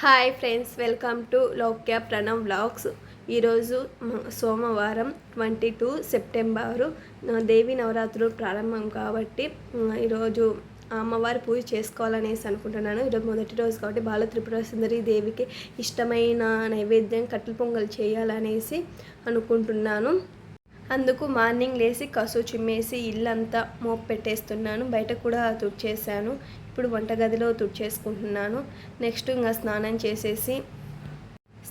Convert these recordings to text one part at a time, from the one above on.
Hi friends welcome to Lokya Pranav vlogs ఈరోజు సోమవారం twenty two September. దేవి నవరాత్రులు ప్రారంభం కాబట్టి ఈరోజు అమ్మవారి పూజ చేసుకోవాలనేసి అనుకుంటున్నాను. ఈరోజు మొదటి రోజు కాబట్టి బాల త్రిపుర సుందరి దేవికి ఇష్టమైన నైవేద్యం కట్టెల పొంగల్ చేయాలనేసి అనుకుంటున్నాను. అందుకు మార్నింగ్ లేసి కసు చిమ్మేసి ఇల్లంతా మోపు పెట్టేస్తున్నాను. బయట కూడా తుడిచేసాను ఇప్పుడు వంటగదిలో తుడిచేసుకుంటున్నాను. నెక్స్ట్ ఇంకా స్నానం చేసేసి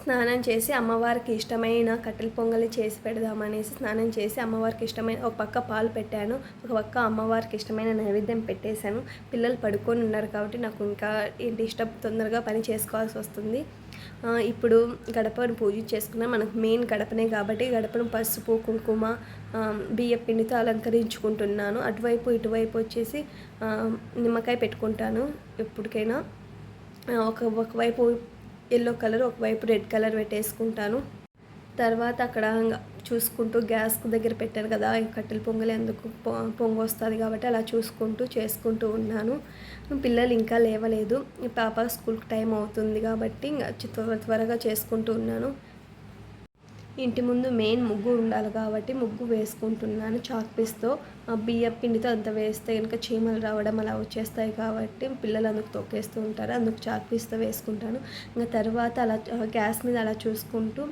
స్నానం చేసి అమ్మవారికి ఇష్టమైన కట్టెల పొంగలి చేసి పెడదామనేసి స్నానం చేసి అమ్మవారికి ఇష్టమైన ఒక పక్క పాలు పెట్టాను. ఒక పక్క అమ్మవారికి ఇష్టమైన నైవేద్యం పెట్టేశాను. పిల్లలు పడుకొని ఉన్నారు కాబట్టి నాకు ఇంకా ఏంటి ఇష్టం తొందరగా పని చేసుకోవాల్సి వస్తుంది. ఇప్పుడు గడపను పూజ చేసుకున్నా. మనకు మెయిన్ గడపనే కాబట్టి గడపను పసుపు కుంకుమ బియ్యం బియ్య పిండితో అలంకరించుకుంటున్నాను. అటువైపు ఇటువైపు వచ్చేసి నిమ్మకాయ పెట్టుకుంటాను ఎప్పటికైనా. ఒక ఒకవైపు ఎల్లో కలర్ ఒకవైపు రెడ్ కలర్ పెట్టేసుకుంటాను. తర్వాత అక్కడ చూసుకుంటూ గ్యాస్ దగ్గర పెట్టాను కదా కట్టెల పొంగలి ఎందుకు పొ- పొంగు వస్తుంది కాబట్టి అలా చూసుకుంటూ చేసుకుంటూ ఉన్నాను. పిల్లలు ఇంకా లేవలేదు. ఈ పాప స్కూల్కి టైం అవుతుంది కాబట్టి ఇంకా త్వర త్వరగా చేసుకుంటూ ఉన్నాను. ఇంటి ముందు మెయిన్ ముగ్గు ఉండాలి కాబట్టి ముగ్గు వేసుకుంటున్నాను. చాక్ పీస్తో ఆ బియ్య పిండితో అంత వేస్తే కనుక చీమలు రావడం అలా వచ్చేస్తాయి కాబట్టి పిల్లలు అందుకు తొక్కేస్తూ ఉంటారు. అందుకు చాక్ పీస్తో వేసుకుంటాను. ఇంకా తర్వాత అలా గ్యాస్ మీద అలా చూసుకుంటూ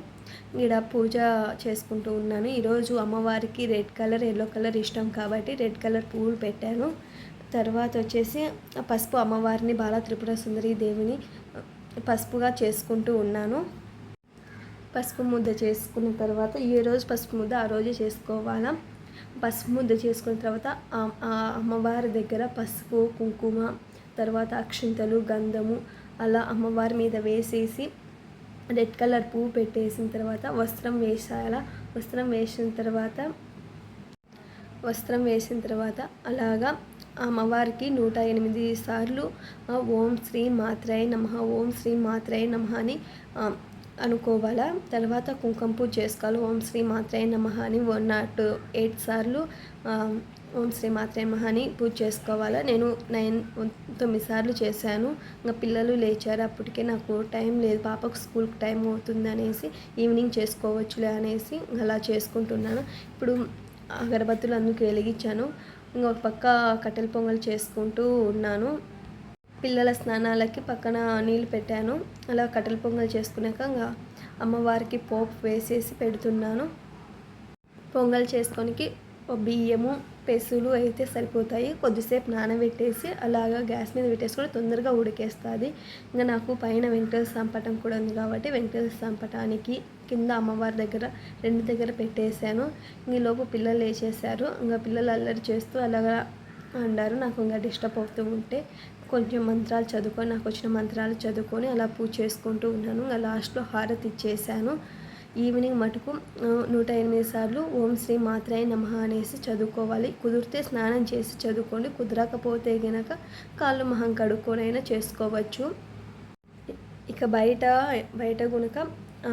ఇక్కడ పూజ చేసుకుంటూ ఉన్నాను. ఈరోజు అమ్మవారికి రెడ్ కలర్ ఎల్లో కలర్ ఇష్టం కాబట్టి రెడ్ కలర్ పువ్వులు పెట్టాను. తర్వాత వచ్చేసి పసుపు అమ్మవారిని బాల త్రిపుర సుందరి దేవిని పసుపుగా చేసుకుంటూ ఉన్నాను. పసుపు ముద్ద చేసుకున్న తర్వాత ఏ రోజు పసుపు ముద్ద ఆ రోజే చేసుకోవాలా? పసుపు ముద్ద చేసుకున్న తర్వాత ఆ- అమ్మవారి దగ్గర పసుపు కుంకుమ తర్వాత అక్షింతలు గంధము అలా అమ్మవారి మీద వేసేసి రెడ్ కలర్ పువ్వు పెట్టేసిన తర్వాత వస్త్రం వేసాల వస్త్రం వేసిన తర్వాత వస్త్రం వేసిన తర్వాత అలాగా అమ్మవారికి నూట ఎనిమిది సార్లు ఓం శ్రీ మాత్రాయ నమ ఓం శ్రీ మాత్రాయ నమ అని అనుకోవాలా? తర్వాత కుంకుమ పూజ చేసుకోవాలి. ఓం శ్రీ మాత్రే నమ అని వన్ నాట్ ఎయిట్ సార్లు ఓం శ్రీ మాత్రే నమ అని పూజ చేసుకోవాలా? నేను నైన్ తొమ్మిది సార్లు చేశాను. ఇంకా పిల్లలు లేచారు. అప్పటికే నాకు టైం లేదు. పాపకు స్కూల్కి టైం అవుతుంది అనేసి ఈవినింగ్ చేసుకోవచ్చులే అనేసి అలా చేసుకుంటున్నాను. ఇప్పుడు అగరబత్తులు అందుకు వెలిగించాను. ఇంకొక పక్క కట్టెల పొంగల్ చేసుకుంటూ ఉన్నాను. పిల్లల స్నానాలకి పక్కన నీళ్ళు పెట్టాను. అలా కట్టెల పొంగల్ చేసుకున్నాక ఇంకా అమ్మవారికి పోపు వేసేసి పెడుతున్నాను. పొంగల్ చేసుకొనికి బియ్యము పెసులు అయితే సరిపోతాయి. కొద్దిసేపు నానబెట్టేసి అలాగా గ్యాస్ మీద పెట్టేసుకొని తొందరగా ఉడికేస్తుంది. ఇంకా నాకు పైన వెంకటేశ్వర సంపటం కూడా ఉంది కాబట్టి వెంకటేశ్వర సంపటానికి కింద అమ్మవారి దగ్గర రెండు దగ్గర పెట్టేశాను. ఈలోపు పిల్లలు వేసేసారు ఇంకా పిల్లలు అల్లరి చేస్తూ అలాగా అన్నారు నాకు ఇంకా డిస్టర్బ్ అవుతూ ఉంటే కొంచెం మంత్రాలు చదువుకొని నాకు వచ్చిన మంత్రాలు చదువుకొని అలా పూజ చేసుకుంటూ ఉన్నాను. ఇంకా లాస్ట్లో హారతి ఇచ్చేసాను ఈవినింగ్ మటుకు నూట ఎనిమిది సార్లు ఓం శ్రీ మాత్రాయ నమ అనేసి చదువుకోవాలి. కుదిరితే స్నానం చేసి చదువుకోండి. కుదరకపోతే గనక కాళ్ళు మొహం కడుక్కొనైనా చేసుకోవచ్చు. ఇక బయట బయట గునక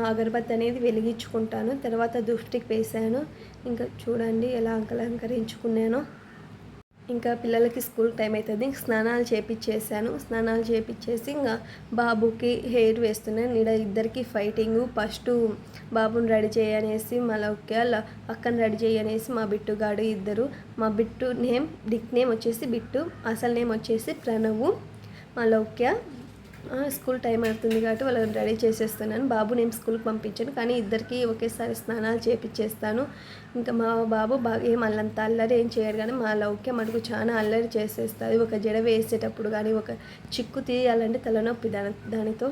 అగరబత్తి అనేది వెలిగించుకుంటాను. తర్వాత దృష్టికి వేసాను ఇంకా చూడండి ఎలా అలంకరించుకున్నానో. ఇంకా పిల్లలకి స్కూల్ టైం అవుతుంది స్నానాలు చేపించేసాను స్నానాలు చేపించేసి ఇంకా బాబుకి హెయిర్ వేస్తున్నాను. ఇక్కడ ఇద్దరికి ఫైటింగ్ ఫస్ట్ బాబుని రెడీ చేయనేసి మళ్ళీ అక్కని రెడీ చేయనేసి మా బిట్టుగాడు ఇద్దరు. మా బిట్టు నేమ్ డిక్ నేమ్ వచ్చేసి బిట్టు అసలు నేమ్ వచ్చేసి ప్రణవు మా లౌక్య స్కూల్ టైం అవుతుంది కాబట్టి వాళ్ళని రెడీ చేసేస్తున్నాను బాబు నేను స్కూల్కి పంపించాను. కానీ ఇద్దరికి ఒకేసారి స్నానాలు చేపించేస్తాను ఇంకా మా బాబు బాగా ఏం అల్లంత అల్లరి ఏం చేయరు కానీ మా లౌక్య మటుకు చాలా అల్లరి చేసేస్తుంది. ఒక జడ వేసేటప్పుడు కానీ ఒక చిక్కు తీయాలంటే తలనొప్పి దాని దానితో.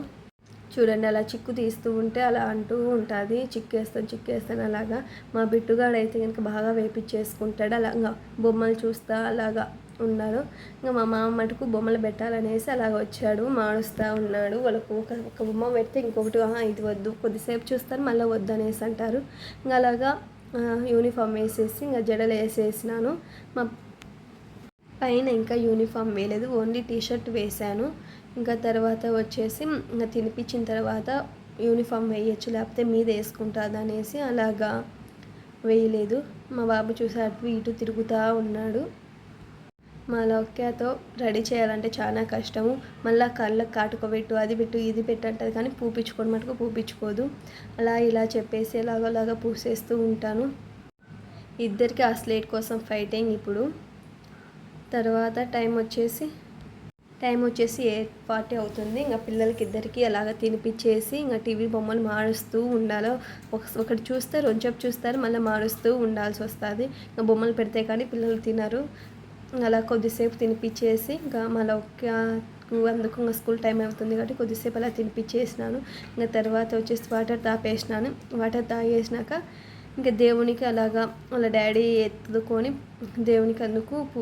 చూడండి అలా చిక్కు తీస్తూ ఉంటే అలా అంటూ ఉంటుంది. చిక్కేస్తాను చిక్కేస్తాను అలాగా. మా బిట్టుగాడైతే కనుక బాగా వేపించేసుకుంటాడు అలాగా బొమ్మలు చూస్తా అలాగా ఉన్నారు. ఇంకా మా మామ మటుకు బొమ్మలు పెట్టాలనేసి అలాగ వచ్చాడు. మాడుస్తూ ఉన్నాడు. వాళ్ళకు ఒక ఒక బొమ్మ పెడితే ఇంకొకటి ఇది వద్దు. కొద్దిసేపు చూస్తారు మళ్ళీ వద్దు అనేసి అంటారు. ఇంకా అలాగా యూనిఫామ్ వేసేసి ఇంకా జడలు వేసేసినాను. మా పైన ఇంకా యూనిఫామ్ వేయలేదు. ఓన్లీ టీ షర్ట్ వేశాను. ఇంకా తర్వాత వచ్చేసి ఇంకా తినిపించిన తర్వాత యూనిఫామ్ వేయచ్చు లేకపోతే మీద వేసుకుంటుంది అనేసి అలాగా వేయలేదు. మా బాబు చూసి అటు ఇటు తిరుగుతూ ఉన్నాడు. మా లౌక్యాతో రెడీ చేయాలంటే చాలా కష్టము. మళ్ళీ కళ్ళకి కాటుకోబెట్టు అది పెట్టు ఇది పెట్టు అంటది కానీ పూపించుకోవడం మటుకు పూపించుకోదు. అలా ఇలా చెప్పేసి ఎలాగోలాగా పూసేస్తూ ఉంటాను. ఇద్దరికి ఆ స్లేట్ కోసం ఫైటింగ్ ఇప్పుడు. తర్వాత టైం వచ్చేసి టైం వచ్చేసి ఎయిట్ ఫార్టీ అవుతుంది. ఇంకా పిల్లలకి ఇద్దరికి అలాగ తినిపించేసి ఇంకా టీవీ బొమ్మలు మారుస్తూ ఉండాలి ఒక- ఒకటి చూస్తే చెప్పు చూస్తారు మళ్ళీ మారుస్తూ ఉండాల్సి వస్తుంది. ఇంకా బొమ్మలు పెడితే కానీ పిల్లలు తినరు. అలా కొద్దిసేపు తినిపించేసి ఇంకా మళ్ళీ ఒక అందుకు ఇంకా స్కూల్ టైం అవుతుంది కాబట్టి కొద్దిసేపు అలా తినిపించేసినాను ఇంకా తర్వాత వచ్చేసి వాటర్ తాపేసినాను. వాటర్ తాగేసినాక ఇంకా దేవునికి అలాగా వాళ్ళ డాడీ ఎత్తుకొని దేవునికి అందుకు పూ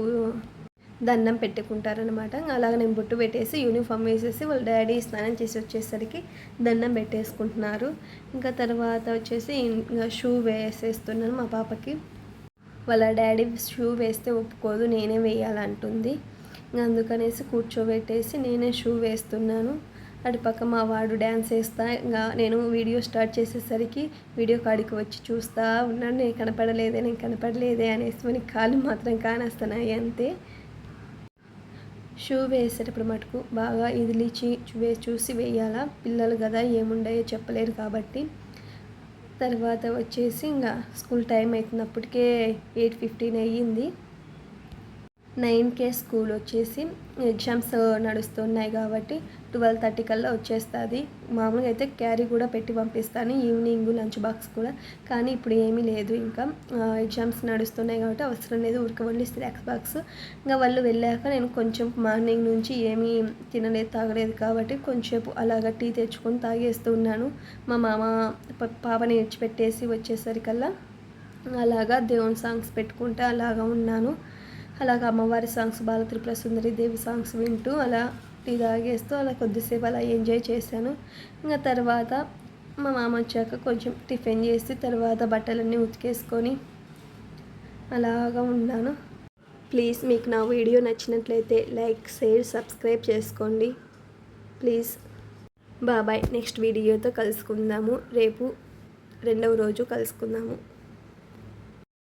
దండం పెట్టుకుంటారనమాట అలాగ నేను బొట్టు పెట్టేసి యూనిఫామ్ వేసేసి వాళ్ళ డాడీ స్నానం చేసి వచ్చేసరికి దండం పెట్టేసుకుంటున్నారు. ఇంకా తర్వాత వచ్చేసి ఇంకా షూ వేసేస్తున్నాను మా పాపకి. వాళ్ళ డాడీ షూ వేస్తే ఒప్పుకోదు నేనే వేయాలంటుంది. అందుకనేసి కూర్చోబెట్టేసి నేనే షూ వేస్తున్నాను. అటు పక్క మా వాడు డ్యాన్స్ వేస్తా ఇంకా నేను వీడియో స్టార్ట్ చేసేసరికి వీడియో కాడికి వచ్చి చూస్తా ఉన్నాను నేను కనపడలేదే నేను కనపడలేదే అనేసి మనకి కాళ్ళు మాత్రం కానేస్తున్నాయి అంతే. షూ వేసేటప్పుడు మటుకు బాగా ఇదిలిచి వే చూసి వేయాలా? పిల్లలు కదా ఏముండాయో చెప్పలేరు కాబట్టి. తర్వాత వచ్చేసి ఇంకా స్కూల్ టైం అవుతున్నప్పటికే ఎయిట్ ఫిఫ్టీన్ అయ్యింది. నైన్కే స్కూల్ వచ్చేసి ఎగ్జామ్స్ నడుస్తున్నాయి కాబట్టి ట్వెల్వ్ థర్టీ కల్లా వచ్చేస్తుంది. మామూలుగా అయితే క్యారీ కూడా పెట్టి పంపిస్తాను ఈవినింగ్ లంచ్ బాక్స్ కూడా. కానీ ఇప్పుడు ఏమీ లేదు ఇంకా. ఎగ్జామ్స్ నడుస్తున్నాయి కాబట్టి అవసరం లేదు ఊరికి ఓన్లీ స్నాక్స్ బాక్స్. ఇంకా వాళ్ళు వెళ్ళాక నేను కొంచెం మార్నింగ్ నుంచి ఏమీ తినలేదు తాగలేదు కాబట్టి కొంచెంసేపు అలాగ టీ తెచ్చుకొని తాగేస్తూ ఉన్నాను. మా మామ పాపని ఇచ్చిపెట్టేసి వచ్చేసరికల్లా అలాగా దేవుని సాంగ్స్ పెట్టుకుంటే అలాగా ఉన్నాను. అలాగ అమ్మవారి సాంగ్స్ బాల త్రిపుర సుందరి దేవి సాంగ్స్ వింటూ అలా టీ తాగేస్తూ అలా కొద్దిసేపు అలా ఎంజాయ్ చేశాను. ఇంకా తర్వాత మా మామ వచ్చాక కొంచెం టిఫిన్ చేసి తర్వాత బట్టలన్నీ ఉతికేసుకొని అలాగా ఉన్నాను. ప్లీజ్ మీకు నా వీడియో నచ్చినట్లయితే లైక్ షేర్ సబ్స్క్రైబ్ చేసుకోండి. ప్లీజ్. బాబాయ్ నెక్స్ట్ వీడియోతో కలుసుకుందాము. రేపు రెండవ రోజు కలుసుకుందాము.